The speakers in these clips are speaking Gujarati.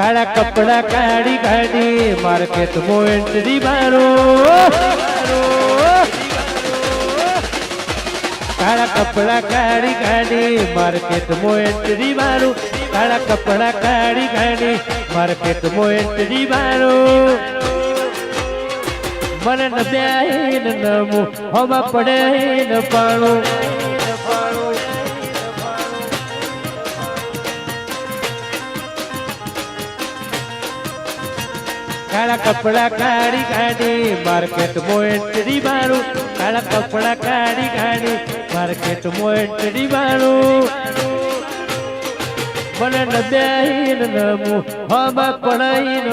કાળા કપડા કાઢી ગાડી માર્કેટ મોએન્ટ્રી મારો. કાળા કપડા કાઢી ગાડી માર્કેટ મોએન્ટ્રી મારું. કાળા કપડા કાઢી ગાડી માર્કેટ મોએન્ટ્રી મારું. મને ન બેહીન નમું, હવા પડે ન પાણું કાળા કપડા કાઢી કાઢી માર્કેટ મોટડી મારું કાળા કપડા કાઢી કાઢી માર્કેટ મોટડી મારું મને ન બેહીન નમું હવા પડાઈ ન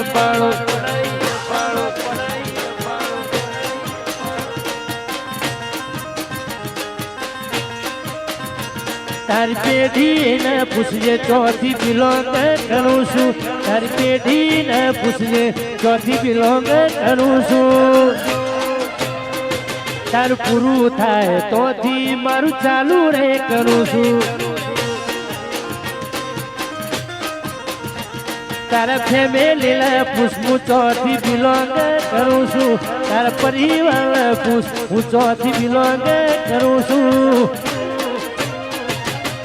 તારી પેઢી ને પૂછજે, ચોથી બિલોંગ કરું છું. તારી પેઢી ને પૂછજે, ચોથી બિલોંગ કરું છું. તારું પૂરું થાય તોથી મારું ચાલુ રે કરું છું. તારા ફેમિલી પૂછ, હું ચોથી બિલોંગ કરું છું. તારા પરિવાર પૂછ, હું ચોથી બિલોંગ કરું છું.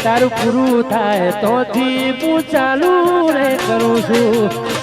તારું પૂરું થાય તોથી હું ચાલુ રે કરું છું.